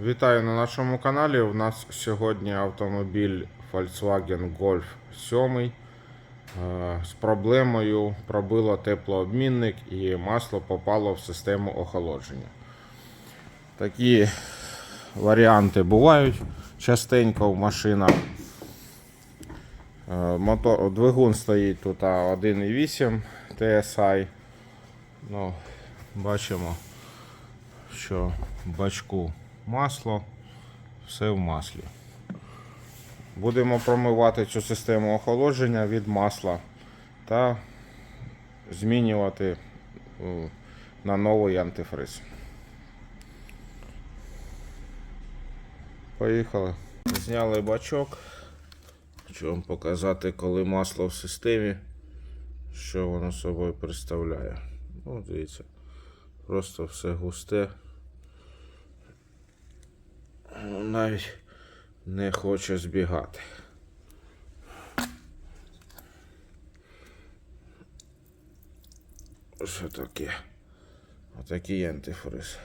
Вітаю на нашому каналі. У нас сьогодні автомобіль Volkswagen Golf 7 е, з проблемою пробило теплообмінник і масло попало в систему охолодження. Такі варіанти бувають частенько в машинах. Е, Мотор, двигун стоїть тут 1.8 TSI. Ну, бачимо, що в бачку масло, все в маслі. Будемо промивати цю систему охолодження від масла та змінювати е, на новий антифриз. Поїхали. Зняли бачок. Хочу вам показати, коли масло в системі, що воно собою представляє. Ну, дивіться, просто все густе. Навіть не хоче збігати. Що таке? Отакий антифриз.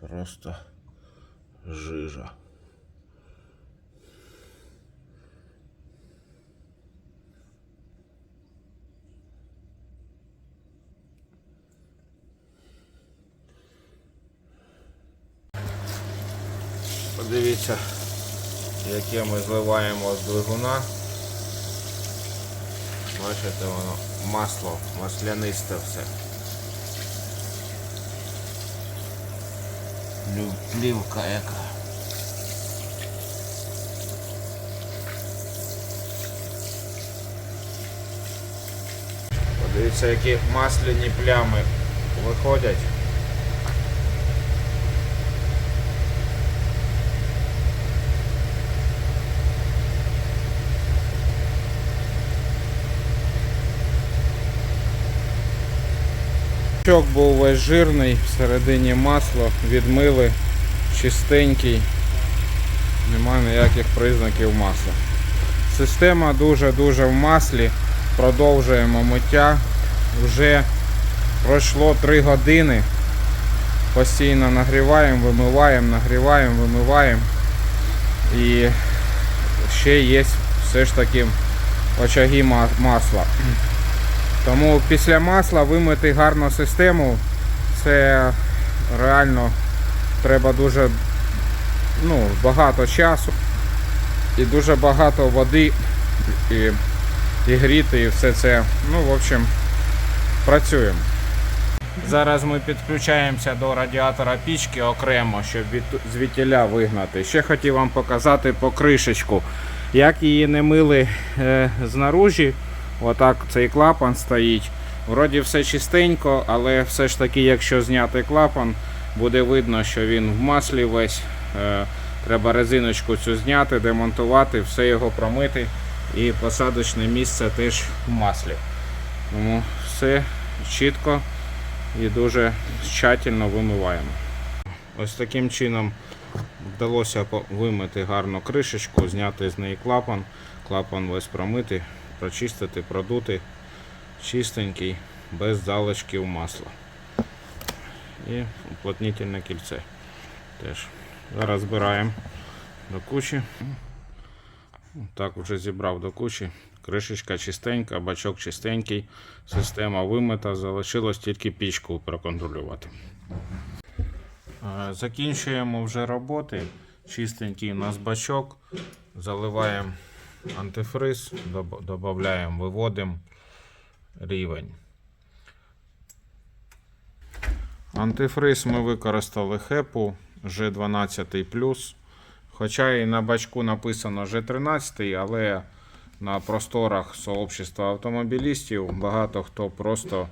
Просто жижа. Подивіться, яке ми зливаємо з двигуна. Бачите, воно масло, маслянисте все. Плівка яка. Подивіться, які масляні плями виходять. Чок був весь жирний, всередині масло, відмили, чистенький, нема ніяких признаків масла. Система дуже-дуже в маслі, продовжуємо миття. Вже пройшло 3 години. Постійно нагріваємо, вимиваємо, нагріваємо, вимиваємо. І ще є все ж таки очаги масла. Тому після масла вимити гарно систему, це реально треба дуже ну, багато часу і дуже багато води і, і гріти, і все це. Ну, в общем, працюємо. Зараз ми підключаємося до радіатора пічки окремо, щоб від, звідтіля вигнати. Ще хотів вам показати покришечку. Як її не мили е, знаружі, отак цей клапан стоїть. Вроді все чистенько, але все ж таки, якщо зняти клапан, буде видно, що він в маслі весь. Е, треба резиночку цю зняти, демонтувати, все його промити. І посадочне місце теж в маслі. Тому все чітко і дуже тщательно вимиваємо. Ось таким чином вдалося вимити гарно кришечку, зняти з неї клапан, клапан весь промити, прочистити, продути, чистенький, без залишків масла. І уплотнительне кільце. Теж. Зараз збираємо до кучі. Так вже зібрав до кучі. Кришечка чистенька, бачок чистенький, система вимита, залишилось тільки пічку проконтролювати. Е, Закінчуємо вже роботи. Чистенький у нас бачок. Заливаємо антифриз, додаємо, виводимо рівень. Антифриз ми використали хепу G12. Хоча і на бачку написано G13, але на просторах сообщества автомобілістів багато хто просто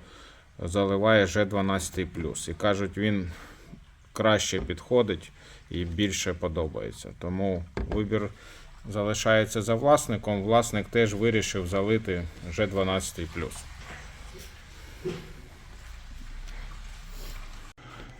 заливає G12. І кажуть, він краще підходить і більше подобається. Тому вибір залишається за власником. Власник теж вирішив залити G12.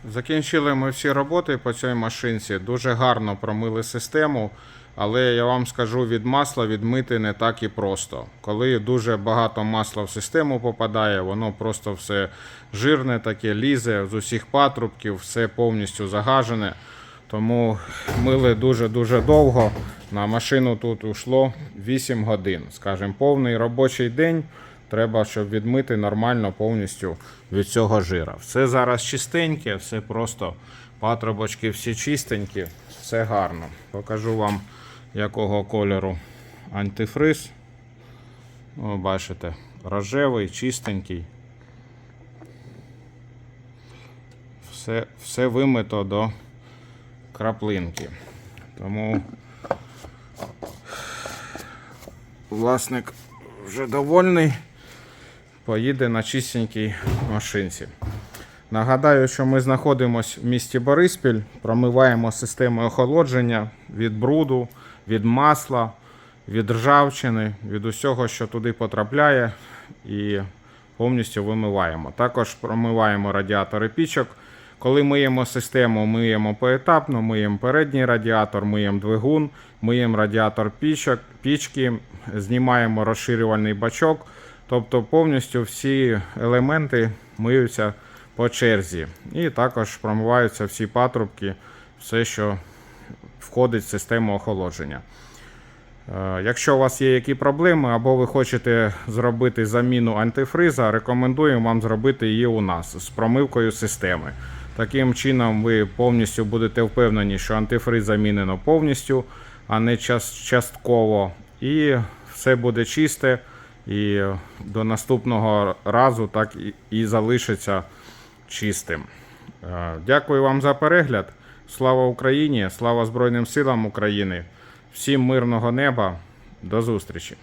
Закінчили ми всі роботи по цій машинці. Дуже гарно промили систему. Але я вам скажу, від масла відмити не так і просто. Коли дуже багато масла в систему попадає, воно просто все жирне, таке лізе з усіх патрубків, все повністю загажене. Тому мили дуже-дуже довго. На машину тут ушло 8 годин. Скажімо, повний робочий день. Треба, щоб відмити нормально повністю від цього жира. Все зараз чистеньке, все просто патрубочки всі чистенькі, все гарно. Покажу вам, якого кольору антифриз. О, бачите, рожевий, чистенький. Все, все вимито до краплинки. Тому власник вже довольний, поїде на чистенькій машинці. Нагадаю, що ми знаходимося в місті Бориспіль, промиваємо систему охолодження від бруду, від масла, від ржавчини, від усього, що туди потрапляє, і повністю вимиваємо. Також промиваємо радіатори пічок. Коли миємо систему, миємо поетапно, миємо передній радіатор, миємо двигун, миємо радіатор пічок, пічки, знімаємо розширювальний бачок. Тобто повністю всі елементи миються по черзі. І також промиваються всі патрубки, все, що входить в систему охолодження. Е, Якщо у вас є які проблеми, або ви хочете зробити заміну антифриза, рекомендуємо вам зробити її у нас з промивкою системи. Таким чином, ви повністю будете впевнені, що антифриз замінено повністю, а не частково. І все буде чисте. І до наступного разу так і, залишиться чистим. Е, Дякую вам за перегляд. Слава Україні! Слава Збройним силам України! Всім мирного неба! До зустрічі!